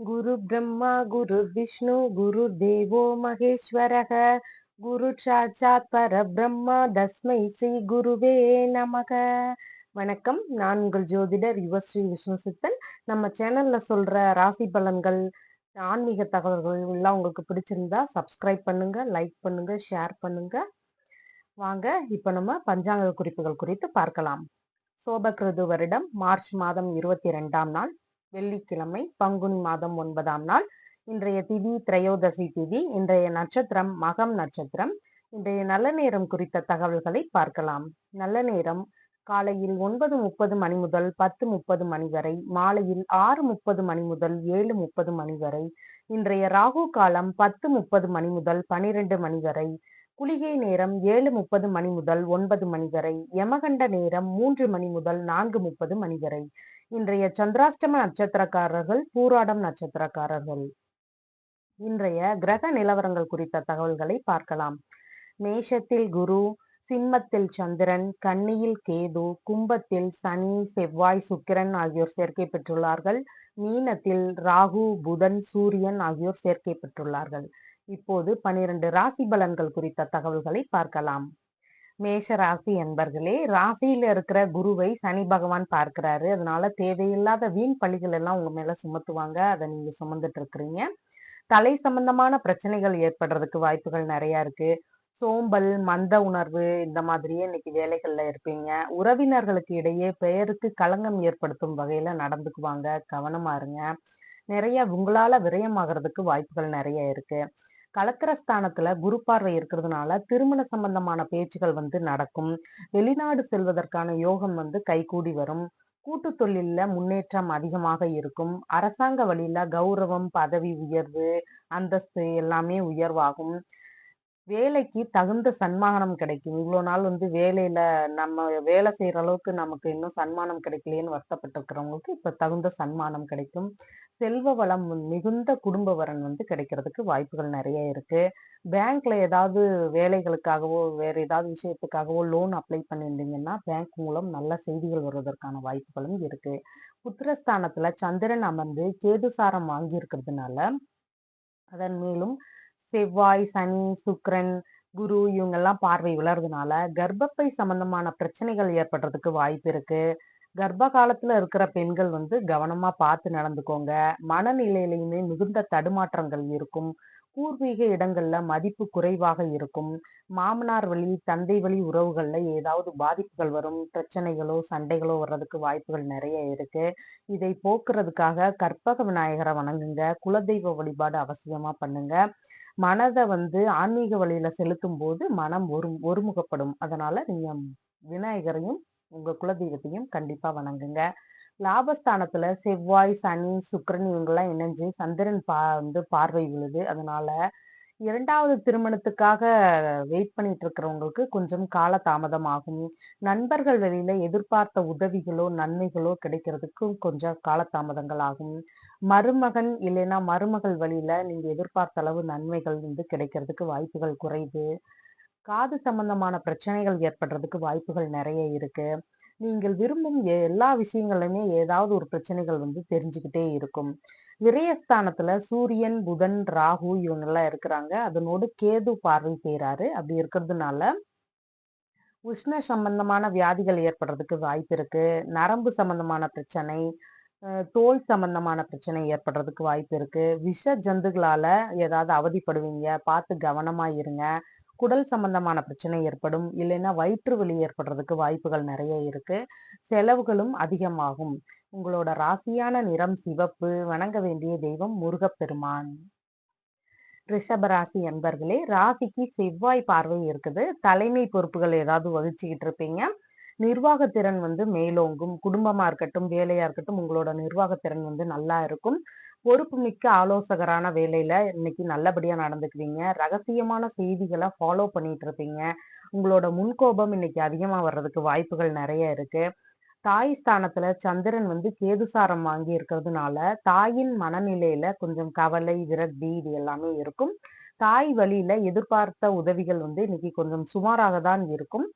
குரு பிரம்மா குரு விஷ்ணு குரு தேவோ மகேஸ்வரக குரு சாட்சாத் பரபிரம்மா தஸ்மை ஸ்ரீ குருவே நமக. வணக்கம். நான் உங்கள் ஜோதிடர் யுவஸ்ரீ விஷ்ணு சித்தன். நம்ம சேனல்ல சொல்ற ராசி பலன்கள் ஆன்மீக தகவல்கள் எல்லாம் உங்களுக்கு பிடிச்சிருந்தா சப்ஸ்கிரைப் பண்ணுங்க லைக் பண்ணுங்க ஷேர் பண்ணுங்க. வாங்க இப்ப நம்ம பஞ்சாங்க குறிப்புகள் குறித்து பார்க்கலாம். சோபகிருது வருடம் மார்ச் மாதம் இருபத்தி ரெண்டாம் நாள். வெள்ளிக்கிழமை பங்குனி மாதம் ஒன்பதாம் நாள். இன்றைய திதி திரையோதசி திதி. இன்றைய நட்சத்திரம் மகம் நட்சத்திரம். இன்றைய நல்ல நேரம் குறித்த தகவல்களை பார்க்கலாம். நல்ல நேரம் காலையில் ஒன்பது முப்பது மணி முதல் பத்து முப்பது மணி வரை மாலையில் ஆறு முப்பது மணி முதல் ஏழு முப்பது மணி வரை இன்றைய ராகு காலம் பத்து முப்பது மணி முதல் பனிரெண்டு மணி வரை குளிகை நேரம் ஏழு முப்பது மணி முதல் ஒன்பது மணி வரை யமகண்ட நேரம் மூன்று மணி முதல் நான்கு முப்பது மணி வரை. இன்றைய சந்திராஷ்டம நட்சத்திரக்காரர்கள் பூராடம் நட்சத்திரக்காரர்கள். இன்றைய கிரக நிலவரங்கள் குறித்த தகவல்களை பார்க்கலாம். மேஷத்தில் குரு சிம்மத்தில் சந்திரன் கன்னியில் கேது கும்பத்தில் சனி செவ்வாய் சுக்கிரன் ஆகியோர் சேர்க்கை பெற்றுள்ளார்கள். மீனத்தில் ராகு புதன் சூரியன் ஆகியோர் சேர்க்கை பெற்றுள்ளார்கள். இப்போது பனிரெண்டு ராசி பலன்கள் குறித்த தகவல்களை பார்க்கலாம். மேஷ ராசி என்பர்களே ராசியில இருக்கிற குருவை சனி பகவான் பார்க்கிறாரு. அதனால தேவையில்லாத வீண் பழிகள் எல்லாம் உங்க மேல சுமத்துவாங்க. அதை நீங்க சுமந்துட்டு இருக்கிறீங்க. தலை சம்பந்தமான பிரச்சனைகள் ஏற்படுறதுக்கு வாய்ப்புகள் நிறைய இருக்கு. சோம்பல் மந்த உணர்வு இந்த மாதிரியே இன்னைக்கு வேலைகள்ல இருப்பீங்க. உறவினர்களுக்கு இடையே பெயருக்கு களங்கம் ஏற்படுத்தும் வகையில நடந்துக்குவாங்க. கவனமா இருங்க. நிறைய உங்களால விரயமாகிறதுக்கு வாய்ப்புகள் நிறைய இருக்கு. கலத்திரஸ்தானத்துல குரு பார்வை இருக்கிறதுனால திருமண சம்பந்தமான பேச்சுகள் வந்து நடக்கும். வெளிநாடு செல்வதற்கான யோகம் வந்து கைகூடி வரும். கூட்டு தொழில முன்னேற்றம் அதிகமாக இருக்கும். அரசாங்க வழியில கௌரவம் பதவி உயர்வு அந்தஸ்து எல்லாமே உயர்வாகும். வேலைக்கு தகுந்த சன்மானம் கிடைக்கும். இவ்வளோ நாள் வந்து வேலையில நம்ம வேலை செய்யற அளவுக்கு நமக்கு இன்னும் சன்மானம் கிடைக்கலையேன்னு வருத்தப்பட்டிருக்கிறவங்களுக்கு இப்ப தகுந்த சன்மானம் கிடைக்கும். செல்வ வளம் மிகுந்த குடும்ப வரன் வந்து கிடைக்கிறதுக்கு வாய்ப்புகள் நிறைய இருக்கு. பேங்க்ல ஏதாவது வேலைகளுக்காகவோ வேற ஏதாவது விஷயத்துக்காகவோ லோன் அப்ளை பண்ணியிருந்தீங்கன்னா பேங்க் மூலம் நல்ல செய்திகள் வருவதற்கான வாய்ப்புகளும் இருக்கு. புத்திரஸ்தானத்துல சந்திரன் அமர்ந்து கேதுசாரம் வாங்கி இருக்கிறதுனால அதன் மேலும் செவ்வாய் சனி சுக்ரன் குரு இவங்கெல்லாம் பார்வை விளறதுனால கர்ப்பப்பை சம்பந்தமான பிரச்சனைகள் ஏற்படுறதுக்கு வாய்ப்பு இருக்கு. கர்ப்ப காலத்துல இருக்கிற பெண்கள் வந்து கவனமா பார்த்து நடந்துக்கோங்க. மனநிலையிலையுமே மிகுந்த தடுமாற்றங்கள் இருக்கும். பூர்வீக இடங்கள்ல மதிப்பு குறைவாக இருக்கும். மாமனார் வழி தந்தை வழி உறவுகள்ல ஏதாவது பாதிப்புகள் வரும். பிரச்சனைகளோ சண்டைகளோ வர்றதுக்கு வாய்ப்புகள் நிறைய இருக்கு. இதை போக்குறதுக்காக கற்பக விநாயகரை வணங்குங்க. குலதெய்வ வழிபாடு அவசியமா பண்ணுங்க. மனதை வந்து ஆன்மீக வழியில செலுத்தும் போது மனம் ஒரு ஒருமுகப்படும். அதனால நீங்க விநாயகரையும் உங்க குலதெய்வத்தையும் கண்டிப்பா வணங்குங்க. லாபஸ்தானத்துல செவ்வாய் சனி சுக்கரன் இவங்கெல்லாம் இணைஞ்சு சந்திரன் பா வந்து பார்வை விழுது. அதனால இரண்டாவது திருமணத்துக்காக வெயிட் பண்ணிட்டு இருக்கிறவங்களுக்கு கொஞ்சம் கால தாமதம் ஆகும். நண்பர்கள் வெளியில எதிர்பார்த்த உதவிகளோ நன்மைகளோ கிடைக்கிறதுக்கும் கொஞ்சம் காலதாமதங்கள் ஆகும். மருமகன் இல்லைன்னா மருமகள் வழியில நீங்க எதிர்பார்த்த அளவு நன்மைகள் வந்து கிடைக்கிறதுக்கு வாய்ப்புகள் குறைவு காது சம்பந்தமான பிரச்சனைகள் ஏற்படுறதுக்கு வாய்ப்புகள் நிறைய இருக்கு. நீங்கள் விரும்பும் எல்லா விஷயங்களுமே ஏதாவது ஒரு பிரச்சனைகள் வந்து தெரிஞ்சுக்கிட்டே இருக்கும். விரயஸ்தானத்துல சூரியன் புதன் ராகு இவங்க எல்லாம் இருக்கிறாங்க. அதனோடு கேது பார்வை செய்யறாரு அப்படி இருக்கிறதுனால உஷ்ண சம்பந்தமான வியாதிகள் ஏற்படுறதுக்கு வாய்ப்பு இருக்கு. நரம்பு சம்பந்தமான பிரச்சனை தோல் சம்பந்தமான பிரச்சனை ஏற்படுறதுக்கு வாய்ப்பு இருக்கு. விஷ ஜந்துகளால ஏதாவது அவதிப்படுவீங்க. பார்த்து கவனமா இருங்க. குடல் சம்பந்தமான பிரச்சனை ஏற்படும். இல்லைன்னா வயிற்று வலி ஏற்படுறதுக்கு வாய்ப்புகள் நிறைய இருக்கு. செலவுகளும் அதிகமாகும். உங்களோட ராசியான நிறம் சிவப்பு. வணங்க வேண்டிய தெய்வம் முருகப்பெருமான். ரிஷபராசி என்பர்களே ராசிக்கு செவ்வாய் பார்வை இருக்குது. தலைமை பொறுப்புகள் ஏதாவது வகிச்சுக்கிட்டு இருப்பீங்க. நிர்வாகத்திறன் வந்து மேலோங்கும். குடும்பமா இருக்கட்டும் வேலையா இருக்கட்டும் உங்களோட நிர்வாகத்திறன் வந்து நல்லா இருக்கும். பொறுப்பு மிக்க ஆலோசகரான வேலையில இன்னைக்கு நல்லபடியா நடந்துக்குவீங்க. ரகசியமான செய்திகளை ஃபாலோ பண்ணிட்டு இருப்பீங்க உங்களோட முன்கோபம் இன்னைக்கு அதிகமா வர்றதுக்கு வாய்ப்புகள் நிறைய இருக்கு. தாய் ஸ்தானத்துல சந்திரன் வந்து கேதுசாரம் வாங்கி இருக்கிறதுனால தாயின் மனநிலையில கொஞ்சம் கவலை விரக்தி இது எல்லாமே இருக்கும். தாய் வழியில எதிர்பார்த்த உதவிகள் வந்து இன்னைக்கு கொஞ்சம் சுமாராக தான் இருக்கும்.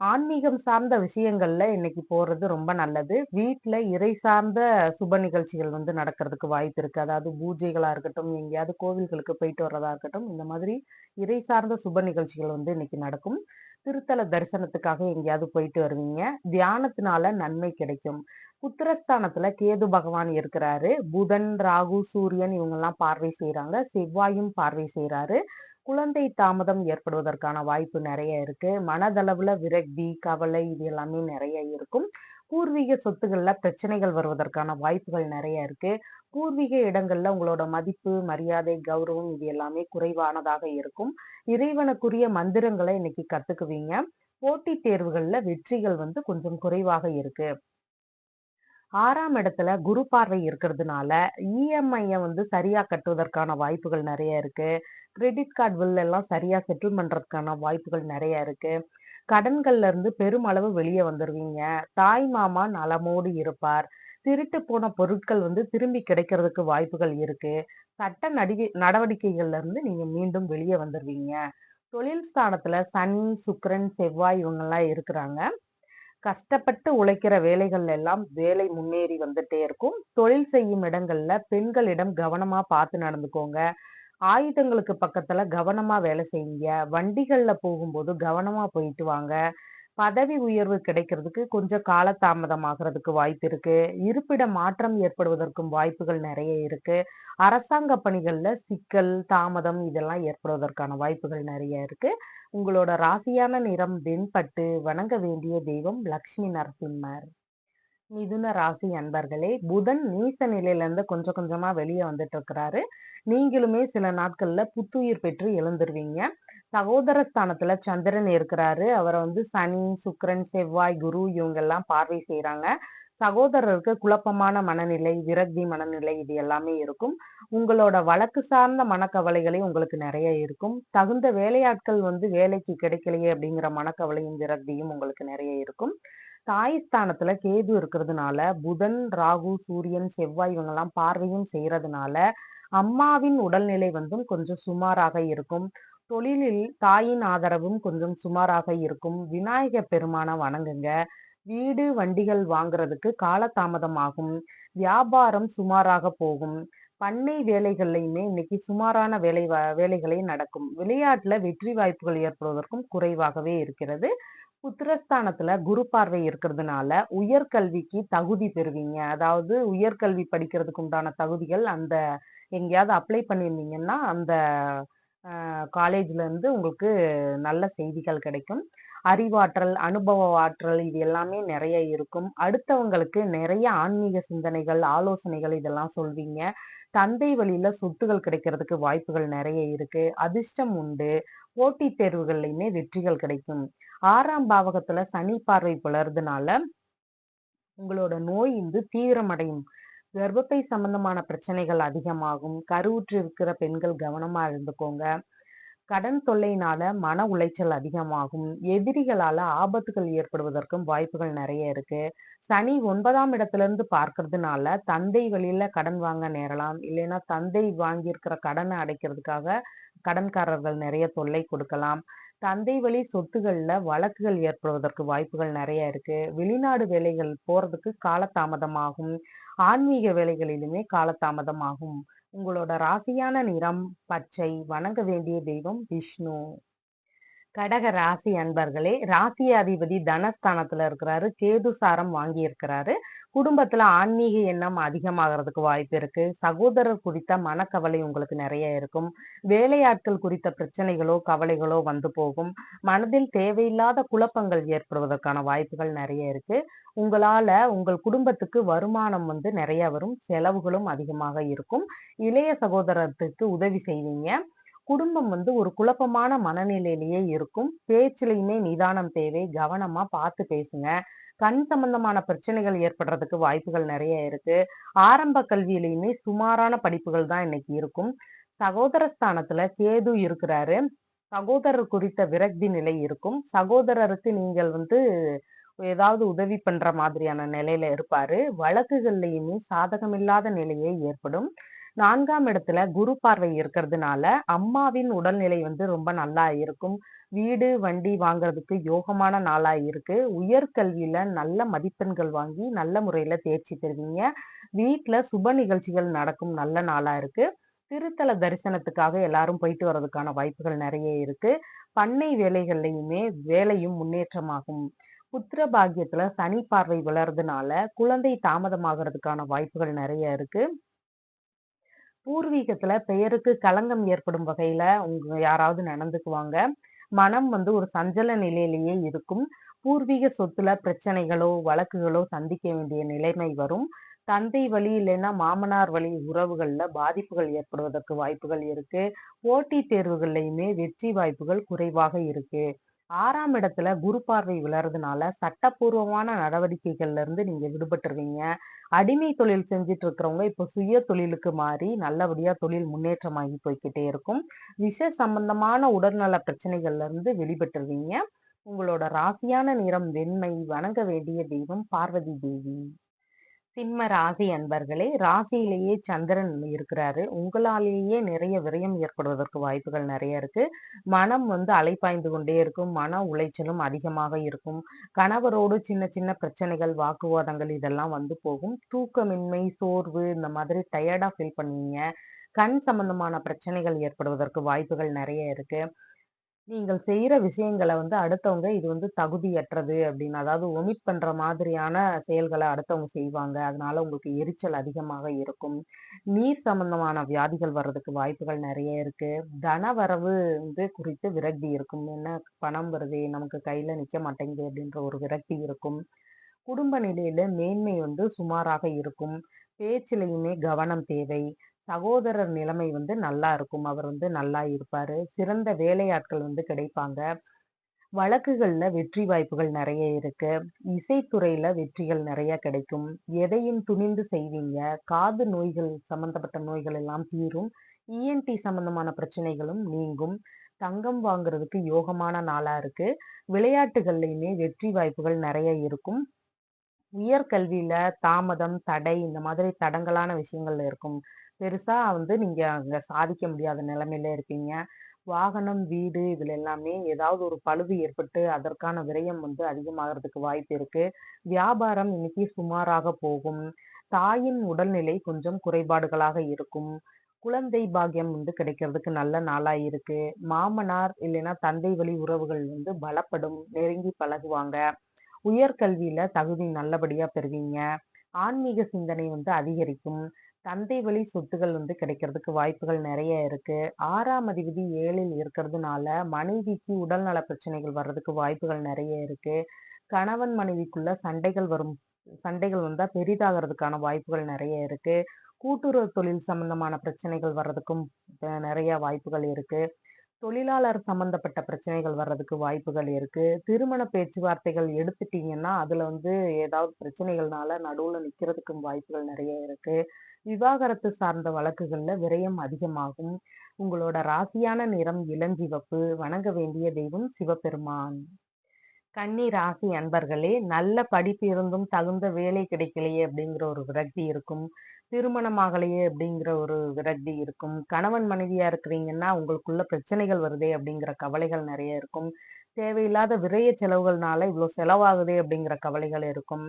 ஆன்மீகம் சார்ந்த விஷயங்கள்ல இன்னைக்கு போறது ரொம்ப நல்லது. வீட்டுல இறை சார்ந்த சுப நிகழ்ச்சிகள் வந்து நடக்கிறதுக்கு வாய்ப்பு இருக்கு. அதாவது பூஜைகளா இருக்கட்டும், எங்கேயாவது கோவில்களுக்கு போயிட்டு வர்றதா இருக்கட்டும், இந்த மாதிரி இறை சார்ந்த சுப நிகழ்ச்சிகள் வந்து இன்னைக்கு நடக்கும். திருத்தல தரிசனத்துக்காக எங்கேயாவது போயிட்டு வருவீங்க. தியானத்தினால நன்மை கிடைக்கும். புத்திரஸ்தானத்துல கேது பகவான் இருக்கிறாரு. புதன், ராகு, சூரியன் இவங்கெல்லாம் பார்வை செய்கிறாங்க செவ்வாயும் பார்வை செய்கிறாரு குழந்தை தாமதம் ஏற்படுவதற்கான வாய்ப்பு நிறைய இருக்கு. மனதளவுல விரக்தி, கவலை இது எல்லாமே நிறைய இருக்கும். பூர்வீக சொத்துகள்ல பிரச்சனைகள் வருவதற்கான வாய்ப்புகள் நிறைய இருக்கு. பூர்வீக இடங்கள்ல உங்களோட மதிப்பு, மரியாதை, கௌரவம் இது எல்லாமே குறைவானதாக இருக்கும். இறைவனுக்குரிய மந்திரங்களை இன்னைக்கு கத்துக்குவீங்க. போட்டி தேர்வுகள்ல வெற்றிகள் வந்து கொஞ்சம் குறைவாக இருக்கு. ஆறாம் இடத்துல குரு பார்வை இருக்கிறதுனால, இஎம்ஐய வந்து சரியா கட்டுவதற்கான வாய்ப்புகள் நிறைய இருக்கு. கிரெடிட் கார்டு பில் எல்லாம் சரியா செட்டில் பண்றதுக்கான வாய்ப்புகள் நிறைய இருக்கு. கடன்கள்ல இருந்து பெருமளவு வெளிய வந்துருவீங்க. தாய் மாமா நலமோடு இருப்பார். திருட்டு போன பொருட்கள் வந்து திரும்பி கிடைக்கிறதுக்கு வாய்ப்புகள் இருக்கு. சட்ட நடிகை நடவடிக்கைகள்ல இருந்து நீங்க மீண்டும் வெளிய வந்துருவீங்க. தொழில் ஸ்தானத்துல சனி, சுக்கரன் செவ்வாய் இவங்கெல்லாம் இருக்கிறாங்க. கஷ்டப்பட்டு உழைக்கிற வேலைகள்ல எல்லாம் வேலை முன்னேறி வந்துட்டே இருக்கும். தொழில் செய்யும் இடங்கள்ல பெண்களிடம் கவனமா பார்த்து நடந்துக்கோங்க. ஆயுதங்களுக்கு பக்கத்துல கவனமா வேலை செய்யுங்க. வண்டிகள்ல போகும்போது கவனமா போயிட்டு வாங்க. பதவி உயர்வு கிடைக்கிறதுக்கு கொஞ்சம் காலதாமதம் ஆகிறதுக்கு வாய்ப்பு இருக்கு. இருப்பிட மாற்றம் ஏற்படுவதற்கும் வாய்ப்புகள் நிறைய இருக்கு. அரசாங்க பணிகள்ல சிக்கல், தாமதம் இதெல்லாம் ஏற்படுவதற்கான வாய்ப்புகள் நிறைய இருக்கு. உங்களோட ராசியான நிறம் வெண்பட்டு. வணங்க வேண்டிய தெய்வம் லக்ஷ்மி நரசிம்மர். மிதுன ராசி அன்பர்களே, புதன் நீச நிலையிலேருந்து கொஞ்சம் கொஞ்சமா வெளியே வந்துட்டு இருக்கிறாரு. நீங்களுமே சில நாட்கள்ல புத்துயிர் பெற்று எழுந்துருவீங்க. சகோதர ஸ்தானத்துல சந்திரன் இருக்கிறாரு. அவரை வந்து சனி, சுக்கரன் செவ்வாய், குரு இவங்கெல்லாம் பார்வை செய்யறாங்க சகோதரருக்கு குழப்பமான மனநிலை, விரக்தி மனநிலை இது எல்லாமே இருக்கும். உங்களோட வழக்கு சார்ந்த மனக்கவலைகளே உங்களுக்கு நிறைய இருக்கும். தகுந்த வேலையாட்கள் வந்து வேலைக்கு கிடைக்கலையே அப்படிங்கிற மனக்கவலையும், விரக்தியும் உங்களுக்கு நிறைய இருக்கும். தாய் ஸ்தானத்துல கேது இருக்கிறதுனால, புதன், ராகு, சூரியன், செவ்வாய் இவங்கெல்லாம் பார்வையும் செய்யறதுனால அம்மாவின் உடல்நிலை வந்து கொஞ்சம் சுமாராக இருக்கும். தொழிலில் தாயின் ஆதரவும் கொஞ்சம் சுமாராக இருக்கும். விநாயகர் பெருமான வணங்குங்க. வீடு, வண்டிகள் வாங்குறதுக்கு காலதாமதம் ஆகும். வியாபாரம் சுமாராக போகும். பண்ணை வேலைகள்லையுமே இன்னைக்கு சுமாரான வேலை வேலைகளே நடக்கும். விளையாட்டுல வெற்றி வாய்ப்புகள் ஏற்படுவதற்கும் குறைவாகவே இருக்கிறது. புத்திரஸ்தானத்துல குரு பார்வை இருக்கிறதுனால, உயர்கல்விக்கு தகுதி பெறுவீங்க. அதாவது உயர்கல்வி படிக்கிறதுக்கு உண்டான தகுதிகள் அந்த எங்கேயாவது அப்ளை பண்ணியிருந்தீங்கன்னா, அந்த காலேஜ்லேருந்து உங்களுக்கு நல்ல செய்திகள் கிடைக்கும். அறிவாற்றல், அனுபவ ஆற்றல் இது எல்லாமே நிறைய இருக்கும். அடுத்தவங்களுக்கு நிறைய ஆன்மீக சிந்தனைகள், ஆலோசனைகள் இதெல்லாம் சொல்வீங்க. தந்தை வழியில சொத்துகள் கிடைக்கிறதுக்கு வாய்ப்புகள் நிறைய இருக்கு. அதிர்ஷ்டம் உண்டு. போட்டித் தேர்வுகள்லையுமே வெற்றிகள் கிடைக்கும். ஆறாம் பாவகத்துல சனி பார்வை புலர்றதுனால, உங்களோட நோய் வந்து தீவிரமடையும். கர்ப்பப்பை சம்பந்தமான பிரச்சனைகள் அதிகமாகும். கருவுற்று இருக்கிற பெண்கள் கவனமா இருந்துக்கோங்க. கடன் தொல்லையினால மன உளைச்சல் அதிகமாகும். எதிரிகளால ஆபத்துகள் ஏற்படுவதற்கும் வாய்ப்புகள் நிறைய இருக்கு. சனி ஒன்பதாம் இடத்துல இருந்து பார்க்கறதுனால தந்தை வழியில கடன் வாங்க நேரலாம். இல்லைன்னா தந்தை வாங்கியிருக்கிற கடனை அடைக்கிறதுக்காக கடன்காரர்கள் நிறைய தொல்லை கொடுக்கலாம். தந்தை வழி சொத்துகளில் வழக்குகள் ஏற்படுவதற்கு வாய்ப்புகள் நிறைய இருக்கு. வெளிநாடு வேலைகள் போறதுக்கு காலதாமதமாகும். ஆன்மீக வேலைகளிலுமே காலதாமதம் ஆகும். உங்களோட ராசியான நிறம் பச்சை. வணங்க வேண்டிய தெய்வம் விஷ்ணு. கடக ராசி அன்பர்களே, ராசி அதிபதி தனஸ்தானத்துல இருக்கிறாரு. கேது சாரம் வாங்கியிருக்கிறாரு. குடும்பத்துல ஆன்மீக எண்ணம் அதிகமாகிறதுக்கு வாய்ப்பு இருக்கு. சகோதரர் குறித்த மனக்கவலை உங்களுக்கு நிறைய இருக்கும். வேலையாட்கள் குறித்த பிரச்சனைகளோ, கவலைகளோ வந்து போகும். மனதில் தேவையில்லாத குழப்பங்கள் ஏற்படுவதற்கான வாய்ப்புகள் நிறைய இருக்கு. உங்களால உங்கள் குடும்பத்துக்கு வருமானம் வந்து நிறைய வரும். செலவுகளும் அதிகமாக இருக்கும். இளைய சகோதரத்துக்கு உதவி செய்வீங்க. குடும்பம் வந்து ஒரு குழப்பமான மனநிலையிலேயே இருக்கும். பேச்சிலையுமே நிதானம் தேவை. கவனமா பார்த்து பேசுங்க. கண் சம்பந்தமான பிரச்சனைகள் ஏற்படுறதுக்கு வாய்ப்புகள் நிறைய இருக்கு. ஆரம்ப கல்வியிலயுமே சுமாரான படிப்புகள் தான் இன்னைக்கு இருக்கும். சகோதர ஸ்தானத்துல கேது இருக்கிறாரு. சகோதரர் குறித்த விரக்தி நிலை இருக்கும். சகோதரருக்கு நீங்கள் வந்து ஏதாவது உதவி பண்ற மாதிரியான நிலையில இருப்பாரு. வழக்குகள்லயுமே சாதகமில்லாத நிலையே ஏற்படும். நான்காம் இடத்துல குரு பார்வை இருக்கிறதுனால, அம்மாவின் உடல்நிலை வந்து ரொம்ப நல்லா இருக்கும். வீடு வண்டி வாங்குறதுக்கு யோகமான நாளா இருக்கு. உயர்கல்வியில நல்ல மதிப்பெண்கள் வாங்கி நல்ல முறையில தேர்ச்சி பெறுவீங்க. வீட்டுல சுப நிகழ்ச்சிகள் நடக்கும் நல்ல நாளா இருக்கு. திருத்தல தரிசனத்துக்காக எல்லாரும் போயிட்டு வர்றதுக்கான வாய்ப்புகள் நிறைய இருக்கு. பண்ணை வேலைகள்லையுமே வேலையும் முன்னேற்றமாகும். புத்திர பாகியத்துல சனி பார்வை விளறதுனால குழந்தை தாமதமாகறதுக்கான வாய்ப்புகள் நிறைய இருக்கு. பூர்வீகத்துல பெயருக்கு களங்கம் ஏற்படும் வகையில உங்க யாராவது நடந்துக்குவாங்க. மனம் வந்து ஒரு சஞ்சல நிலையிலேயே இருக்கும். பூர்வீக சொத்துல பிரச்சனைகளோ வழக்குகளோ சந்திக்க வேண்டிய நிலைமை வரும். தந்தை வழி இல்லைன்னா மாமனார் வழி உறவுகள்ல பாதிப்புகள் ஏற்படுவதற்கு வாய்ப்புகள் இருக்கு. போட்டித் தேர்வுகள்லையுமே வெற்றி வாய்ப்புகள் குறைவாக இருக்கு. ஆறாம் இடத்துல குரு பார்வை விழறதுனால சட்டப்பூர்வமான நடவடிக்கைகள்ல இருந்து நீங்க விடுபட்டுருவீங்க. அடிமை தொழில் செஞ்சுட்டு இருக்கிறவங்க இப்போ சுய தொழிலுக்கு மாறி நல்லபடியா தொழில் முன்னேற்றமாகி போய்கிட்டே இருக்கும். விஷ சம்பந்தமான உடல்நல பிரச்சனைகள்ல இருந்து வெளிப்பட்டுருவீங்க. உங்களோட ராசியான நிறம் வெண்மை வணங்க வேண்டிய தெய்வம் பார்வதி தேவி. சிம்ம ராசி அன்பர்களே ராசியிலேயே சந்திரன் இருக்கிறாரு. உங்களாலேயே நிறைய விரயம் ஏற்படுவதற்கு வாய்ப்புகள் நிறைய இருக்கு. மனம் வந்து அலைப்பாய்ந்து கொண்டே இருக்கும். மன உளைச்சலும் அதிகமாக இருக்கும். கணவரோடு சின்ன சின்ன பிரச்சனைகள் வாக்குவாதங்கள் இதெல்லாம் வந்து போகும். தூக்கமின்மை சோர்வு இந்த மாதிரி டயர்டா ஃபீல் பண்ணுவீங்க கண் சம்பந்தமான பிரச்சனைகள் ஏற்படுவதற்கு வாய்ப்புகள் நிறைய இருக்கு. நீங்கள் செய்யற விஷயங்களை வந்து அடுத்தவங்க இது வந்து தகுதியற்றது அப்படின்னு அதாவது ஒமிட் பண்ற மாதிரியான செயல்களை அடுத்தவங்க செய்வாங்க. அதனால உங்களுக்கு எரிச்சல் அதிகமாக இருக்கும். நீர் சம்பந்தமான வியாதிகள் வர்றதுக்கு வாய்ப்புகள் நிறைய இருக்கு. தன வரவு வந்து குறித்து விரக்தி இருக்கும். என்ன பணம் வருது நமக்கு கையில நிக்க மாட்டேங்குது அப்படின்ற ஒரு விரக்தி இருக்கும். குடும்ப நிலையில மேன்மை வந்து சுமாராக இருக்கும். பேச்சிலையுமே கவனம் தேவை. சகோதரர் நிலைமை வந்து நல்லா இருக்கும். அவர் வந்து நல்லா இருப்பாரு. சிறந்த வேலையாட்கள் வந்து கிடைப்பாங்க. வழக்குகள்ல வெற்றி வாய்ப்புகள் நிறைய இருக்கு. இசைத்துறையில வெற்றிகள் நிறைய கிடைக்கும். எதையும் துணிந்து செய்வீங்க. காது நோய்கள் சம்பந்தப்பட்ட நோய்கள் எல்லாம் தீரும். இஎன்டி சம்பந்தமான பிரச்சனைகளும் நீங்கும். தங்கம் வாங்குறதுக்கு யோகமான நாளா இருக்கு. விளையாட்டுகள்லையுமே வெற்றி வாய்ப்புகள் நிறைய இருக்கும். உயர்கல்வியில தாமதம் தடை இந்த மாதிரி தடங்கலான விஷயங்கள்ல இருக்கும். பெருசாக வந்து நீங்கள் அங்கே சாதிக்க முடியாத நிலமையில இருப்பீங்க வாகனம் வீடு இதில் எல்லாமே ஏதாவது ஒரு பழுது ஏற்பட்டு அதற்கான விரயம் வந்து அதிகமாகிறதுக்கு வாய்ப்பு இருக்கு. வியாபாரம் இன்னைக்கு சுமாராக போகும். தாயின் உடல்நிலை கொஞ்சம் குறைபாடுகளாக இருக்கும். குழந்தை பாக்கியம் வந்து கிடைக்கிறதுக்கு நல்ல நாளா இருக்கு. மாமனார் இல்லைன்னா தந்தை வழி உறவுகள் வந்து பலப்படும் நெருங்கி பழகுவாங்க. உயர்கல்வியில தகுதி நல்லபடியா பெறுவீங்க. ஆன்மீக சிந்தனை வந்து அதிகரிக்கும். தந்தை வழி சொத்துகள் வந்து கிடைக்கிறதுக்கு வாய்ப்புகள் நிறைய இருக்கு. ஆறாம் அதிபதி ஏழில் இருக்கிறதுனால மனைவிக்கு உடல்நல பிரச்சனைகள் வர்றதுக்கு வாய்ப்புகள் நிறைய இருக்கு. கணவன் மனைவிக்குள்ள சண்டைகள் வரும் சண்டைகள் வந்தா பெரிதாகிறதுக்கான வாய்ப்புகள் நிறைய இருக்கு. கூட்டுறவு தொழில் சம்பந்தமான பிரச்சனைகள் வர்றதுக்கும் நிறைய வாய்ப்புகள் இருக்கு. தொழிலாளர் சம்பந்தப்பட்ட பிரச்சனைகள் வர்றதுக்கு வாய்ப்புகள் இருக்கு. திருமண பேச்சுவார்த்தைகள் எடுத்துட்டீங்கன்னா அதுல வந்து ஏதாவது பிரச்சனைகள்னால நடுவுல நிக்கிறதுக்கும் வாய்ப்புகள் நிறைய இருக்கு. விவாகரத்து சார்ந்த வழக்குகள்ல விரயம் அதிகமாகும். உங்களோட ராசியான நிறம் இளஞ்சிவப்பு வணங்க வேண்டிய தெய்வம் சிவபெருமான். கன்னி ராசி அன்பர்களே நல்ல படிப்பு இருந்தும் தகுந்த வேலை கிடைக்கலையே அப்படிங்கிற ஒரு விரக்தி இருக்கும். திருமணமாகலையே அப்படிங்கிற ஒரு விரக்தி இருக்கும். கணவன் மனைவியா இருக்கிறீங்கன்னா உங்களுக்குள்ள பிரச்சனைகள் வருதே அப்படிங்கிற கவலைகள் நிறைய இருக்கும். தேவையில்லாத விரைய செலவுகள்னால இவ்வளோ செலவாகுது அப்படிங்கிற கவலைகள் இருக்கும்.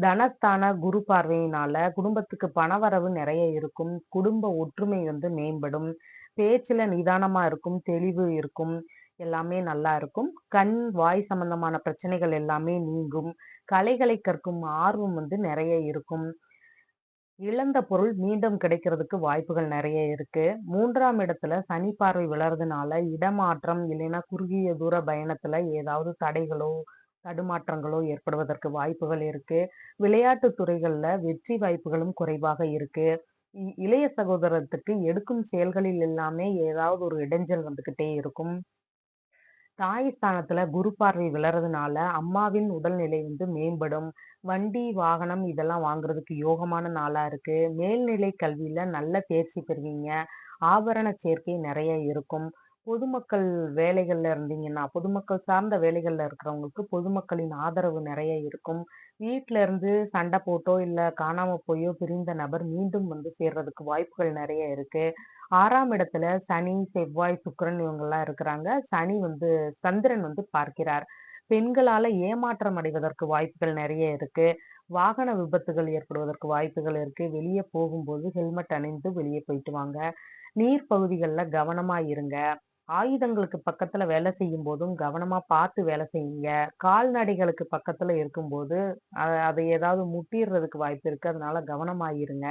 தனஸ்தான குரு பார்வையினால குடும்பத்துக்கு பணவரவு நிறைய இருக்கும். குடும்ப ஒற்றுமை வந்து மேம்படும். பேச்சில் நிதானமாக இருக்கும். தெளிவு இருக்கும். எல்லாமே நல்லா இருக்கும். கண் வாய் சம்பந்தமான பிரச்சனைகள் எல்லாமே நீங்கும். கலைகளை கற்கும் ஆர்வம் வந்து நிறைய இருக்கும். இழந்த பொருள் மீண்டும் கிடைக்கிறதுக்கு வாய்ப்புகள் நிறைய இருக்கு. மூன்றாம் இடத்துல சனி பார்வை விளர்றதுனால இடமாற்றம் இல்லைன்னா குறுகிய தூர பயணத்துல ஏதாவது தடைகளோ தடுமாற்றங்களோ ஏற்படுவதற்கு வாய்ப்புகள் இருக்கு. விளையாட்டு துறைகள்ல வெற்றி வாய்ப்புகளும் குறைவாக இருக்கு. இளைய சகோதரத்துக்கு எடுக்கும் செயல்களில் எல்லாமே ஏதாவது ஒரு இடைஞ்சல் வந்துகிட்டே இருக்கும். தாய் ஸ்தானத்துல குரு பார்வை விளறதுனால அம்மாவின் உடல்நிலை வந்து மேம்படும். வண்டி வாகனம் இதெல்லாம் வாங்குறதுக்கு யோகமான நாளாக இருக்குது மேல்நிலை கல்வியில் நல்ல தேர்ச்சி பெறுவீங்க ஆபரண சேர்க்கை நிறைய இருக்கும் பொதுமக்கள் வேலைகளில் இருந்தீங்கன்னா, பொதுமக்கள் சார்ந்த வேலைகளில் இருக்கிறவங்களுக்கு பொதுமக்களின் ஆதரவு நிறைய இருக்கும். வீட்ல இருந்து சண்டை போட்டோ, இல்லை காணாமல் போயோ பிரிந்த நபர் மீண்டும் வந்து சேர்றதுக்கு வாய்ப்புகள் நிறைய இருக்குது ஆறாம் இடத்துல சனி, செவ்வாய், சுக்கரன் இவங்கெல்லாம் இருக்கிறாங்க. சனி வந்து சந்திரன் வந்து பார்க்கிறார். பெண்களால ஏமாற்றம் அடைவதற்கு வாய்ப்புகள் நிறைய இருக்கு. வாகன விபத்துகள் ஏற்படுவதற்கு வாய்ப்புகள் இருக்கு. வெளியே போகும்போது ஹெல்மெட் அணிந்து வெளியே போயிட்டு வாங்க. நீர் பகுதிகளில் கவனமா இருங்க. ஆயுதங்களுக்கு பக்கத்துல வேலை செய்யும் போதும் கவனமா பார்த்து வேலை செய்யுங்க. கால்நடைகளுக்கு பக்கத்துல இருக்கும்போது, அதை அது ஏதாவது முட்டிடுறதுக்கு வாய்ப்பு இருக்கு. அதனால கவனமா இருங்க.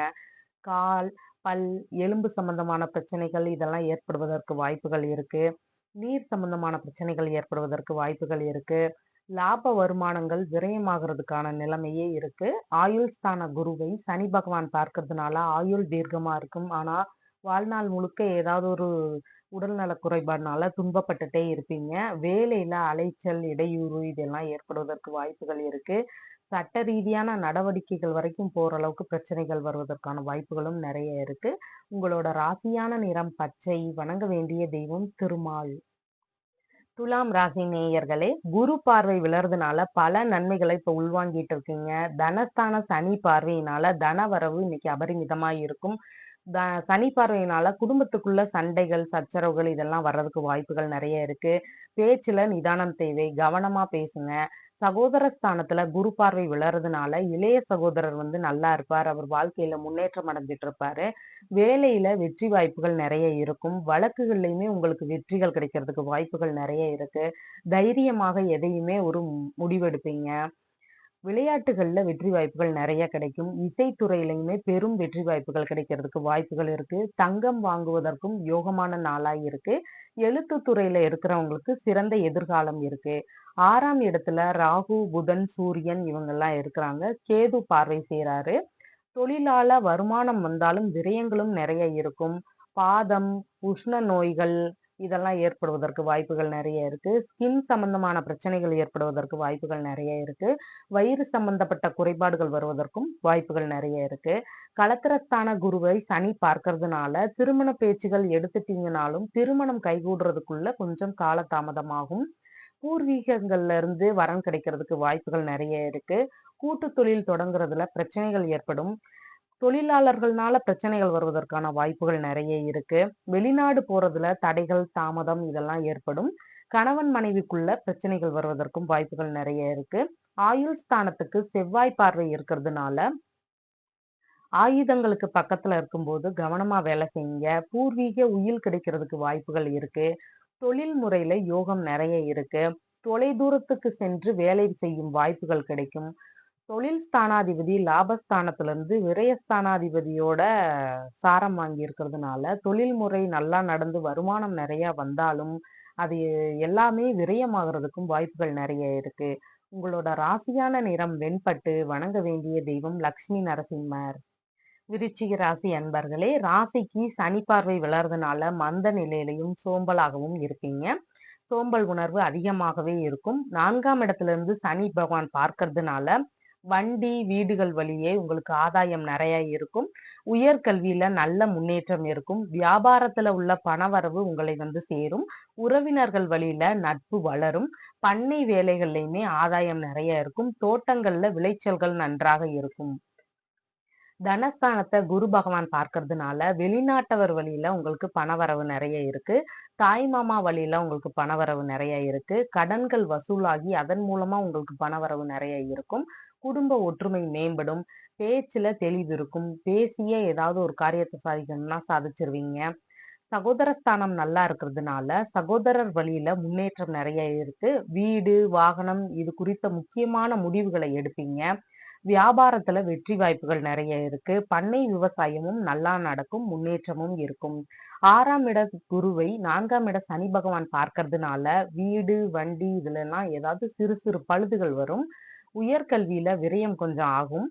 கால், பல், எலும்பு சம்பந்தமான பிரச்சனைகள் இதெல்லாம் ஏற்படுவதற்கு வாய்ப்புகள் இருக்கு. நீர் சம்பந்தமான பிரச்சனைகள் ஏற்படுவதற்கு வாய்ப்புகள் இருக்கு. லாப வருமானங்கள் விரயமாகிறதுக்கான நிலைமையே இருக்கு. ஆயுள் ஸ்தான குருவை சனி பகவான் பார்க்கறதுனால ஆயுள் தீர்க்கமா இருக்கும். ஆனா, வாழ்நாள் முழுக்க ஏதாவது ஒரு உடல்நலக் குறைபாடுனால துன்பப்பட்டுட்டே இருப்பீங்க. வேலையில அலைச்சல், இடையூறு இதெல்லாம் ஏற்படுவதற்கு வாய்ப்புகள் இருக்கு. சட்ட ரீதியான நடவடிக்கைகள் வரைக்கும் போற அளவுக்கு பிரச்சனைகள் வருவதற்கான வாய்ப்புகளும் நிறைய இருக்கு. உங்களோட ராசியான நிறம் பச்சை. வணங்க வேண்டிய தெய்வம் திருமால். துலாம் ராசி நேயர்களே, குரு பார்வை விளறதுனால பல நன்மைகளை இப்ப உள்வாங்கிட்டு இருக்கீங்க. தனஸ்தான சனி பார்வையினால தனவரவு இன்னைக்கு அபரிமிதமா இருக்கும். த சனி பார்வையினால குடும்பத்துக்குள்ள சண்டைகள், சச்சரவுகள் இதெல்லாம் வர்றதுக்கு வாய்ப்புகள் நிறைய இருக்கு. பேச்சுல நிதானம் தேவை. கவனமா பேசுங்க. சகோதர ஸ்தானத்துல குரு பார்வை விழறதுனால இளைய சகோதரர் வந்து நல்லா இருப்பார். அவர் வாழ்க்கையில முன்னேற்றம் அடைஞ்சிட்டு இருப்பாரு. வேலையில வெற்றி வாய்ப்புகள் நிறைய இருக்கும். வழக்குகள்லயுமே உங்களுக்கு வெற்றிகள் கிடைக்கிறதுக்கு வாய்ப்புகள் நிறைய இருக்கு. தைரியமாக எதையுமே ஒரு முடிவெடுப்பீங்க. விளையாட்டுகளில் வெற்றி வாய்ப்புகள் நிறைய கிடைக்கும். இசைத்துறையிலையுமே பெரும் வெற்றி வாய்ப்புகள் கிடைக்கிறதுக்கு வாய்ப்புகள் இருக்கு. தங்கம் வாங்குவதற்கும் யோகமான நாளாக இருக்கு. எழுத்து துறையில இருக்கிறவங்களுக்கு சிறந்த எதிர்காலம் இருக்கு. ஆறாம் இடத்துல ராகு, புதன், சூரியன் இவங்கெல்லாம் இருக்கிறாங்க. கேது பார்வை செய்கிறாரு தொழிலால வருமானம் வந்தாலும் விரயங்களும் நிறைய இருக்கும். பாதம், உஷ்ண நோய்கள் இதெல்லாம் ஏற்படுவதற்கு வாய்ப்புகள் நிறைய இருக்கு. ஸ்கின் சம்பந்தமான பிரச்சனைகள் ஏற்படுவதற்கு வாய்ப்புகள் நிறைய இருக்கு. வயிறு சம்பந்தப்பட்ட குறைபாடுகள் வருவதற்கும் வாய்ப்புகள் நிறைய இருக்கு. களத்திரஸ்தான குருவை சனி பார்க்கறதுனால திருமண பேச்சுகள் எடுத்துட்டீங்கனாலும், திருமணம் கைகூடுறதுக்குள்ள கொஞ்சம் காலதாமதமாகும். பூர்வீகங்கள்ல இருந்து வரன் கிடைக்கிறதுக்கு வாய்ப்புகள் நிறைய இருக்கு. கூட்டு தொழில் தொடங்குறதுல பிரச்சனைகள் ஏற்படும். தொழிலாளர்கள்னால பிரச்சனைகள் வருவதற்கான வாய்ப்புகள் நிறைய இருக்கு. வெளிநாடு போறதுல தடைகள், தாமதம் இதெல்லாம் ஏற்படும். கணவன் மனைவிக்குள்ள பிரச்சனைகள் வருவதற்கும் வாய்ப்புகள் நிறைய இருக்கு. ஆயுள் ஸ்தானத்துக்கு செவ்வாய் பார்வை இருக்கிறதுனால ஆயுதங்களுக்கு பக்கத்துல இருக்கும்போது கவனமா வேலை செய்யுங்க. பூர்வீக உயில் கிடைக்கிறதுக்கு வாய்ப்புகள் இருக்கு. தொழில் முறையில யோகம் நிறைய இருக்கு. தொலைதூரத்துக்கு சென்று வேலை செய்யும் வாய்ப்புகள் கிடைக்கும். தொழில் ஸ்தானாதிபதி லாபஸ்தானத்திலிருந்து விரயஸ்தானாதிபதியோட சாரம் வாங்கி இருக்கிறதுனால, தொழில் முறை நல்லா நடந்து வருமானம் நிறையா வந்தாலும், அது எல்லாமே விரயமாகிறதுக்கும் வாய்ப்புகள் நிறைய இருக்கு. உங்களோட ராசியான நிறம் வெண்பட்டு. வணங்க வேண்டிய தெய்வம் லக்ஷ்மி நரசிம்மர். விருச்சிக ராசி அன்பர்களே, ராசிக்கு சனி பார்வை விளர்றதுனால மந்த நிலையிலையும் சோம்பலாகவும் இருப்பீங்க. சோம்பல் உணர்வு அதிகமாகவே இருக்கும். நான்காம் இடத்துல இருந்து சனி பகவான் பார்க்கறதுனால, வண்டி, வீடுகள் வழியே உங்களுக்கு ஆதாயம் நிறைய இருக்கும். உயர்கல்வியில நல்ல முன்னேற்றம் இருக்கும். வியாபாரத்துல உள்ள பணவரவு உங்களை வந்து சேரும். உறவினர்கள் வழியில நட்பு வளரும். பண்ணை வேலைகள்லயுமே ஆதாயம் நிறைய இருக்கும். தோட்டங்கள்ல விளைச்சல்கள் நன்றாக இருக்கும். தனஸ்தானத்தை குரு பகவான் பார்க்கறதுனால, வெளிநாட்டவர் வழியில உங்களுக்கு பணவரவு நிறைய இருக்கு. தாய் மாமா வழியில உங்களுக்கு பணவரவு நிறைய இருக்கு. கடன்கள் வசூலாகி அதன் மூலமா உங்களுக்கு பணவரவு நிறைய இருக்கும். குடும்ப ஒற்றுமை மேம்படும். பேச்சுல தெளிவு இருக்கும். பேசியே ஏதாவது ஒரு காரியத்தை சாதிக்கணும்னா சாதிச்சிருவீங்க. சகோதர ஸ்தானம் நல்லா இருக்கிறதுனால, சகோதரர் வழியில முன்னேற்றம் நிறைய இருக்கு. வீடு, வாகனம் இது குறித்த முக்கியமான முடிவுகளை எடுப்பீங்க. வியாபாரத்துல வெற்றி வாய்ப்புகள் நிறைய இருக்கு. பண்ணை விவசாயமும் நல்லா நடக்கும். முன்னேற்றமும் இருக்கும். ஆறாம் இட குருவை நான்காம் இட சனி பகவான் பார்க்கறதுனால, வீடு, வண்டி இதுல எல்லாம் ஏதாவது சிறு சிறு பழுதுகள் வரும். உயர்கல்வியில விரயம் கொஞ்சம் ஆகும்.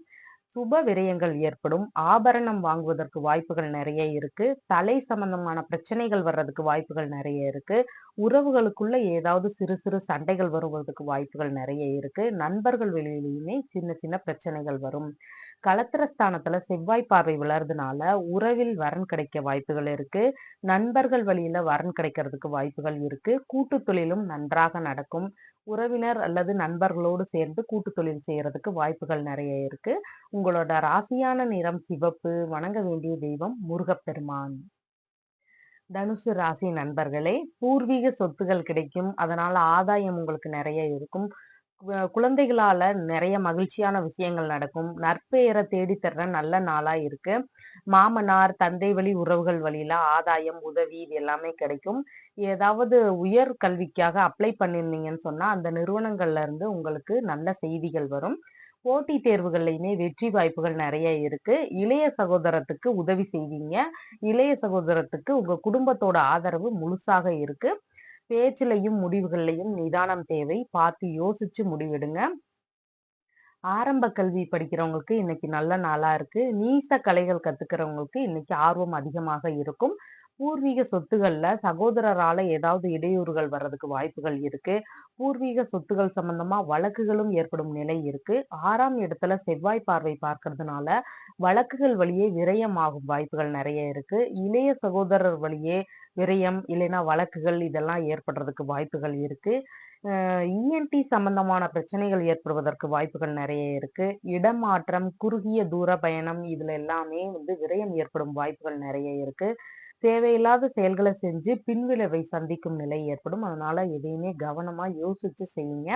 சுப விரயங்கள் ஏற்படும். ஆபரணம் வாங்குவதற்கு வாய்ப்புகள் நிறைய இருக்கு. தலை சம்பந்தமான பிரச்சனைகள் வர்றதுக்கு வாய்ப்புகள் நிறைய இருக்கு. உறவுகளுக்குள்ள ஏதாவது சிறு சிறு சண்டைகள் வருவதற்கு வாய்ப்புகள் நிறைய இருக்கு. நண்பர்கள் வெளியிலையுமே சின்ன சின்ன பிரச்சனைகள் வரும். களத்திரஸ்தானத்துல செவ்வாய் பார்வை விளர்றதுனால உறவில் வரன் கிடைக்க வாய்ப்புகள் இருக்கு நண்பர்கள் வழியில வரன் கிடைக்கிறதுக்கு வாய்ப்புகள் இருக்கு கூட்டு தொழிலும் நன்றாக நடக்கும் உறவினர் அல்லது நண்பர்களோடு சேர்ந்து கூட்டு தொழில் செய்யறதுக்கு வாய்ப்புகள் நிறைய இருக்கு. உங்களோட ராசியான நிறம் சிவப்பு வணங்க வேண்டிய தெய்வம் முருகப்பெருமான். தனுசு ராசி நண்பர்களே பூர்வீக சொத்துகள் கிடைக்கும். அதனால ஆதாயம் உங்களுக்கு நிறைய இருக்கும். குழந்தைகளால நிறைய மகிழ்ச்சியான விஷயங்கள் நடக்கும். நற்பெயரை தேடித்தர்ற நல்ல நாளா இருக்கு. மாமனார் தந்தை வழி உறவுகள் வழியில ஆதாயம் உதவி இது எல்லாமே கிடைக்கும். ஏதாவது உயர் கல்விக்காக அப்ளை பண்ணிருந்தீங்கன்னு சொன்னா அந்த நிறுவனங்கள்ல இருந்து உங்களுக்கு நல்ல செய்திகள் வரும். போட்டி தேர்வுகள்லையுமே வெற்றி வாய்ப்புகள் நிறைய இருக்கு. இளைய சகோதரத்துக்கு உதவி செய்வீங்க. இளைய சகோதரத்துக்கு உங்க குடும்பத்தோட ஆதரவு முழுசாக இருக்கு. பேச்சிலையும் முடிவுகள்லையும் நிதானம் தேவை. பார்த்து யோசிச்சு முடிவெடுங்க. ஆரம்ப கல்வி படிக்கிறவங்களுக்கு இன்னைக்கு நல்ல நாளா இருக்கு. நீச கலைகள் கத்துக்கிறவங்களுக்கு இன்னைக்கு ஆர்வம் அதிகமாக இருக்கும். பூர்வீக சொத்துகள்ல சகோதரரால ஏதாவது இடையூறுகள் வர்றதுக்கு வாய்ப்புகள் இருக்கு. பூர்வீக சொத்துகள் சம்பந்தமா வழக்குகளும் ஏற்படும் நிலை இருக்கு. ஆறாம் இடத்துல செவ்வாய் பார்வை பார்க்கறதுனால வழக்குகள் வழியே விரயம் ஆகும் வாய்ப்புகள் நிறைய இருக்கு. இளைய சகோதரர் வழியே விரயம் இல்லைன்னா வழக்குகள் இதெல்லாம் ஏற்படுறதுக்கு வாய்ப்புகள் இருக்கு. இஎன்டி சம்பந்தமான பிரச்சனைகள் ஏற்படுவதற்கு வாய்ப்புகள் நிறைய இருக்கு. இடமாற்றம் குறுகிய தூர பயணம் இதுல எல்லாமே வந்து விரயம் ஏற்படும் வாய்ப்புகள் நிறைய இருக்கு. தேவையில்லாத செயல்களை செஞ்சு பின்விளைவை சந்திக்கும் நிலை ஏற்படும். அதனால எதையுமே கவனமா யோசிச்சு செய்யுங்க.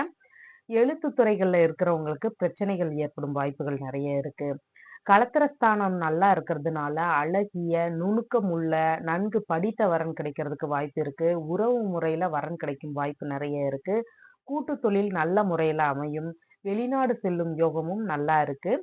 எழுத்து துறைகள்ல இருக்கிறவங்களுக்கு பிரச்சனைகள் ஏற்படும் வாய்ப்புகள் நிறைய இருக்கு. களத்திரஸ்தானம் நல்லா இருக்கிறதுனால அழகிய நுணுக்கமுள்ள நன்கு படித்த வரன் கிடைக்கிறதுக்கு வாய்ப்பு இருக்கு. உறவு முறையில வரன் கிடைக்கும் வாய்ப்பு நிறைய இருக்கு. கூட்டு தொழில் நல்ல முறையில அமையும். வெளிநாடு செல்லும் யோகமும் நல்லா இருக்கு.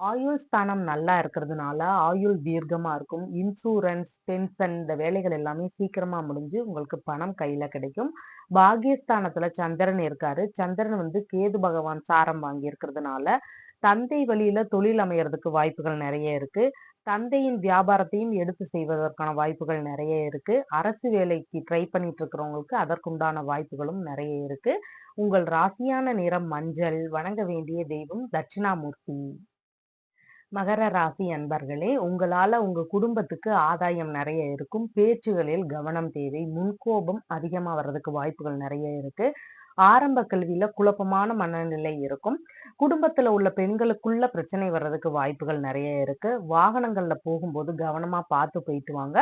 ஆயுள் ஸ்தானம் நல்லா இருக்கிறதுனால ஆயுள் தீர்க்கமாக இருக்கும். இன்சூரன்ஸ் பென்ஷன் இந்த வேலைகள் எல்லாமே சீக்கிரமாக முடிஞ்சு உங்களுக்கு பணம் கையில் கிடைக்கும். பாகியஸ்தானத்தில் சந்திரன் இருக்காரு. சந்திரன் வந்து கேது பகவான் சாரம் வாங்கி இருக்கிறதுனால தந்தை வழியில தொழில் அமையறதுக்கு வாய்ப்புகள் நிறைய இருக்கு. தந்தையின் வியாபாரத்தையும் எடுத்து செய்வதற்கான வாய்ப்புகள் நிறைய இருக்கு. அரசு வேலைக்கு ட்ரை பண்ணிட்டு இருக்கிறவங்களுக்கு அதற்குண்டான வாய்ப்புகளும் நிறைய இருக்கு. உங்கள் ராசியான நிறம் மஞ்சள் வணங்க வேண்டிய தெய்வம் தட்சிணாமூர்த்தி. மகர ராசி அன்பர்களே உங்களால உங்க குடும்பத்துக்கு ஆதாயம் நிறைய இருக்கும். பேச்சுகளில் கவனம் தேவை. முன்கோபம் அதிகமா வர்றதுக்கு வாய்ப்புகள் நிறைய இருக்கு. ஆரம்ப கல்வியில குழப்பமான மனநிலை இருக்கும். குடும்பத்துல உள்ள பெண்களுக்குள்ள பிரச்சனை வர்றதுக்கு வாய்ப்புகள் நிறைய இருக்கு. வாகனங்கள்ல போகும்போது கவனமா பார்த்து போயிட்டு வாங்க.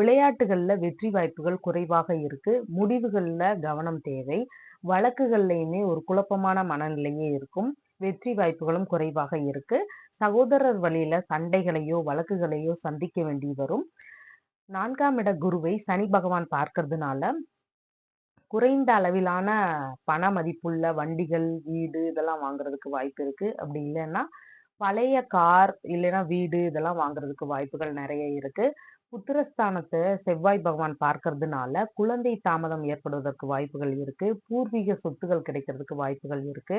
விளையாட்டுகள்ல வெற்றி வாய்ப்புகள் குறைவாக இருக்கு. முடிவுகள்ல கவனம் தேவை. வழக்குகள்லையுமே ஒரு குழப்பமான மனநிலையே இருக்கும். வெற்றி வாய்ப்புகளும் குறைவாக இருக்கு. சகோதரர் வழியில சண்டைகளையோ வழக்குகளையோ சந்திக்க வேண்டி வரும். நான்காம் இட குருவை சனி பகவான் பார்க்கறதுனால குறைந்த அளவிலான பண மதிப்புள்ள வண்டிகள் வீடு இதெல்லாம் வாங்குறதுக்கு வாய்ப்பு இருக்கு. அப்படி இல்லைன்னா பழைய கார் இல்லைன்னா வீடு இதெல்லாம் வாங்குறதுக்கு வாய்ப்புகள் நிறைய இருக்கு. புத்திரஸ்தானத்தை செவ்வாய் பகவான் பார்க்கறதுனால குழந்தை தாமதம் ஏற்படுவதற்கு வாய்ப்புகள் இருக்கு. பூர்வீக சொத்துகள் கிடைக்கிறதுக்கு வாய்ப்புகள் இருக்கு.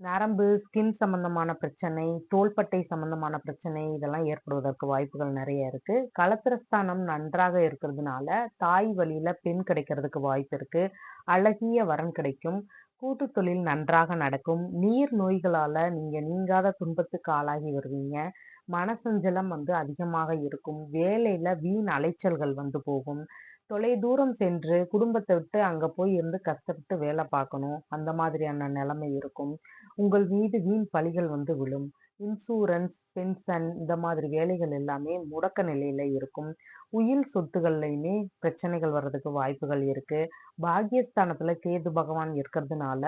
நரம்பு ஸ்கின் சம்பந்தமான பிரச்சனை தோள்பட்டை சம்பந்தமான பிரச்சனை இதெல்லாம் ஏற்படுவதற்கு வாய்ப்புகள் நிறைய இருக்கு. களத்திரஸ்தானம் நன்றாக இருக்கிறதுனால தாய் வழியில பெண் கிடைக்கிறதுக்கு வாய்ப்பு இருக்கு. அழகிய வரன் கிடைக்கும். கூட்டு தொழில் நன்றாக நடக்கும். நீர் நோய்களால நீங்க நீங்காத துன்பத்துக்கு ஆளாகி வருவீங்க. மனசஞ்சலம் வந்து அதிகமாக இருக்கும். வேலையில வீண் அலைச்சல்கள் வந்து போகும். தொலை தூரம் சென்று குடும்பத்தை விட்டு அங்க போய் இருந்து கஷ்டப்பட்டு வேலை பார்க்கணும். அந்த மாதிரியான நிலைமை இருக்கும். உங்கள் மீது வீண் பழிகள் வந்து விழும். இன்சூரன்ஸ் பென்ஷன் இந்த மாதிரி வேலைகள் எல்லாமே முடக்க நிலையில் இருக்கும். உயில் சொத்துகள்லையுமே பிரச்சனைகள் வர்றதுக்கு வாய்ப்புகள் இருக்கு. பாக்யஸ்தானத்தில் கேது பகவான் இருக்கிறதுனால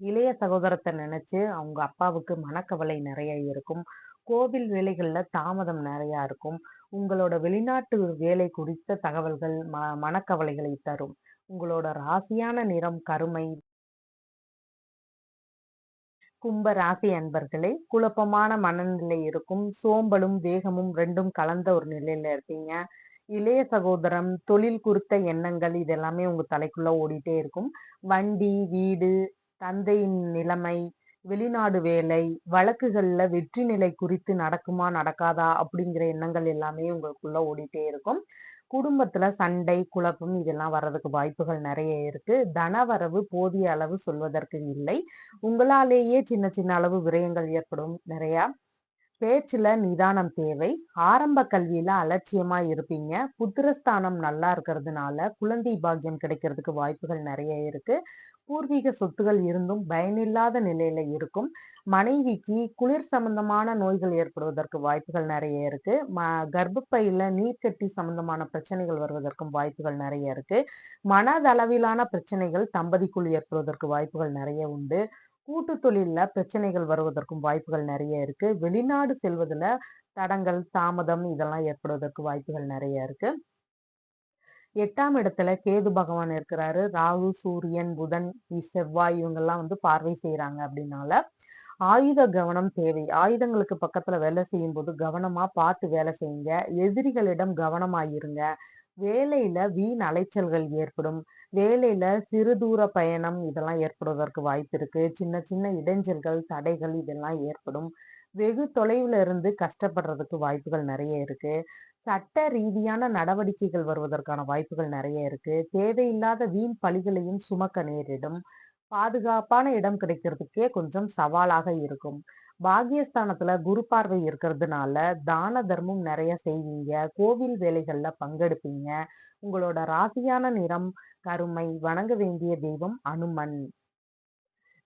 இளைய சகோதரத்தை நினைச்சு அவங்க அப்பாவுக்கு மனக்கவலை நிறைய இருக்கும். கோவில் வேலைகளில் தாமதம் நிறையா இருக்கும். உங்களோட வெளிநாட்டு வேலை குறித்த தகவல்கள் ம மனக்கவலைகளை தரும். உங்களோட ராசியான நிறம் கருமை கும்ப ராசி அன்பர்களே குழப்பமான மனநிலை இருக்கும் சோம்பலும் வேகமும் ரெண்டும் கலந்த ஒரு நிலையில இருப்பீங்க இளைய சகோதரம் தொழில் குறித்த எண்ணங்கள் இதெல்லாமே உங்க தலைக்குள்ள ஓடிட்டே இருக்கும். வண்டி வீடு தந்தையின் நிலைமை வெளிநாடு வேலை வழக்குகள்ல வெற்றி நிலை குறித்து நடக்குமா நடக்காதா அப்படிங்கிற எண்ணங்கள் எல்லாமே உங்களுக்குள்ள ஓடிட்டே இருக்கும். குடும்பத்துல சண்டை குழப்பம் இதெல்லாம் வர்றதுக்கு வாய்ப்புகள் நிறைய இருக்கு. தனவரவு போதிய அளவு சொல்வதற்கு இல்லை. உங்களாலேயே சின்ன சின்ன அளவு விரயங்கள் ஏற்படும். நிறைய பேச்சில் நிதானம் தேவை. ஆரம்ப கல்வியில அலட்சியமா இருப்பீங்க. புத்திரஸ்தானம் நல்லா இருக்கிறதுனால குழந்தை பாக்கியம் கிடைக்கிறதுக்கு வாய்ப்புகள் நிறைய இருக்கு. பூர்வீக சொத்துகள் இருந்தும் பயனில்லாத நிலையில இருக்கும். மனைவிக்கு குளிர் சம்பந்தமான நோய்கள் ஏற்படுவதற்கு வாய்ப்புகள் நிறைய இருக்கு. ம கர்ப்பப்பையில நீர்க்கட்டி சம்பந்தமான பிரச்சனைகள் வருவதற்கும் வாய்ப்புகள் நிறைய இருக்கு. மனதளவிலான பிரச்சனைகள் தம்பதிக்குள் ஏற்படுவதற்கு வாய்ப்புகள் நிறைய உண்டு. கூட்டு தொழிலில் பிரச்சனைகள் வருவதற்கும் வாய்ப்புகள் நிறைய இருக்கு. வெளிநாடு செல்வதுல தடங்கள் தாமதம் இதெல்லாம் ஏற்படுவதற்கு வாய்ப்புகள் நிறைய இருக்கு. எட்டாம் இடத்துல கேது பகவான் இருக்கிறாரு. ராகு சூரியன் புதன் செவ்வாய் இவங்கெல்லாம் வந்து பார்வை செய்யறாங்க அப்படின்னால ஆயுத கவனம் தேவை. ஆயுதங்களுக்கு பக்கத்துல வேலை செய்யும் போது கவனமா பார்த்து வேலை செய்யுங்க. எதிரிகளிடம் கவனமாயிருங்க. வேலையில வீண் அலைச்சல்கள் ஏற்படும். வேலையில சிறு தூர பயணம் இதெல்லாம் ஏற்படுவதற்கு வாய்ப்பு இருக்கு. சின்ன சின்ன இடைஞ்சல்கள் தடைகள் இதெல்லாம் ஏற்படும். வெகு தொலைவுல இருந்து கஷ்டப்படுறதுக்கு வாய்ப்புகள் நிறைய இருக்கு. சட்ட ரீதியான நடவடிக்கைகள் வருவதற்கான வாய்ப்புகள் நிறைய இருக்கு. தேவையில்லாத வீண் பழிகளையும் சுமக்க நேரிடும். பாதுகாப்பான இடம் கிடைக்கிறதுக்கே கொஞ்சம் சவாலாக இருக்கும். பாகியஸ்தானத்துல குரு பார்வை இருக்கிறதுனால தான தர்மம் நிறைய செய்வீங்க. கோவில் வேலைகள்ல பங்கெடுப்பீங்க. உங்களோட ராசியான நிறம் கருமை வணங்க வேண்டிய தெய்வம் அனுமன்.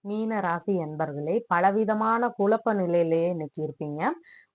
மீன ராசி என்பர்களே பலவிதமான குழப்ப நிலையிலேயே இன்னைக்கு இருப்பீங்க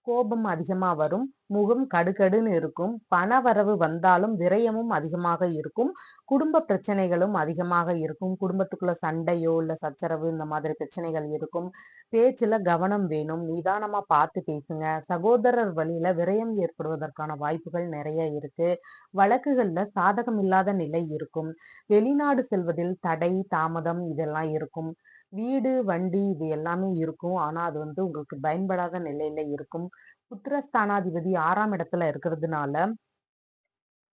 கோபம் அதிகமா வரும். முகம் கடுகடுன்னு இருக்கும். பண வரவு வந்தாலும் விரயமும் அதிகமாக இருக்கும். குடும்ப பிரச்சனைகளும் அதிகமாக இருக்கும். குடும்பத்துக்குள்ள சண்டையோ இல்ல சச்சரவு இந்த மாதிரி பிரச்சனைகள் இருக்கும். பேச்சுல கவனம் வேணும். நிதானமா பார்த்து பேசுங்க. சகோதரர் வழியில விரயம் ஏற்படுவதற்கான வாய்ப்புகள் நிறைய இருக்கு. வழக்குகள்ல சாதகம் இல்லாத நிலை இருக்கும். வெளிநாடு செல்வதில் தடை தாமதம் இதெல்லாம் இருக்கும். வீடு வண்டி இது எல்லாமே இருக்கும். ஆனா அது வந்து உங்களுக்கு பயன்படாத நிலையில இருக்கும். புத்திரஸ்தானாதிபதி ஆறாம் இடத்துல இருக்கிறதுனால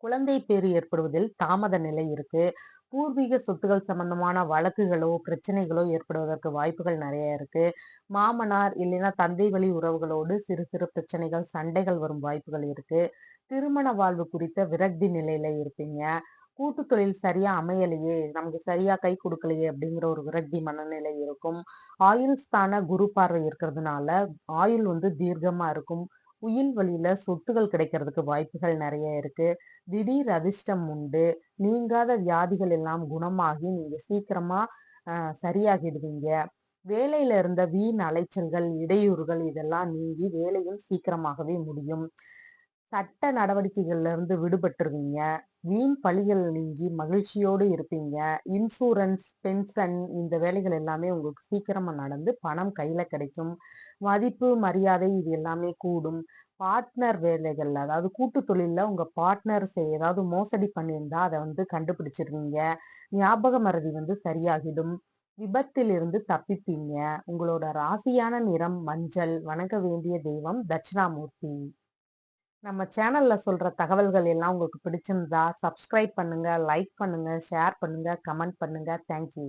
குழந்தை பேறு ஏற்படுவதில் தாமத நிலை இருக்கு. பூர்வீக சொத்துகள் சம்பந்தமான வழக்குகளோ பிரச்சனைகளோ ஏற்படுவதற்கு வாய்ப்புகள் நிறைய இருக்கு. மாமனார் இல்லைன்னா தந்தை வழி உறவுகளோடு சிறு சிறு பிரச்சனைகள் சண்டைகள் வரும் வாய்ப்புகள் இருக்கு. திருமண வாழ்வு குறித்த விரக்தி நிலையில இருப்பீங்க. கூட்டு தொழில் சரியா அமையலையே நமக்கு சரியா கை கொடுக்கலையே அப்படிங்கிற ஒரு விரக்தி மனநிலை இருக்கும். ஆயுள் ஸ்தான குரு பார்வை இருக்கிறதுனால ஆயுள் வந்து தீர்க்கமா இருக்கும். உயில் வழியில சொத்துகள் கிடைக்கிறதுக்கு வாய்ப்புகள் நிறைய இருக்கு. திடீர் அதிர்ஷ்டம் உண்டு. நீங்காத வியாதிகள் எல்லாம் குணமாகி நீங்க சீக்கிரமா சரியாகிடுவீங்க. வேலையில இருந்த வீண் அலைச்சல்கள் இடையூறுகள் இதெல்லாம் நீங்கி வேலையும் சீக்கிரமாகவே முடியும். சட்ட நடவடிக்கைகள்ல இருந்து விடுபட்டுருவீங்க. வீண் பழிகள் நீங்கி மகிழ்ச்சியோடு இருப்பீங்க? இன்சூரன்ஸ் பென்ஷன் இந்த வேலைகள் எல்லாமே உங்களுக்கு சீக்கிரமாக நடந்து பணம் கையில் கிடைக்கும். மதிப்பு மரியாதை இது எல்லாமே கூடும். பார்ட்னர் வேலைகள் அதாவது கூட்டு தொழிலில் உங்கள் பார்ட்னர் ஏதாவது மோசடி பண்ணியிருந்தா அதை வந்து கண்டுபிடிச்சிருவீங்க. ஞாபக மறதி வந்து சரியாகிடும். விபத்திலிருந்து தப்பிப்பீங்க. உங்களோட ராசியான நிறம் மஞ்சள் வணங்க வேண்டிய தெய்வம் தட்சிணாமூர்த்தி. நம்ம சேனல்ல சொல்ற தகவல்கள் எல்லாம் உங்களுக்கு பிடிச்சிருந்தா சப்ஸ்கிரைப் பண்ணுங்க லைக் பண்ணுங்க ஷேர் பண்ணுங்க கமெண்ட் பண்ணுங்க. தேங்க்யூ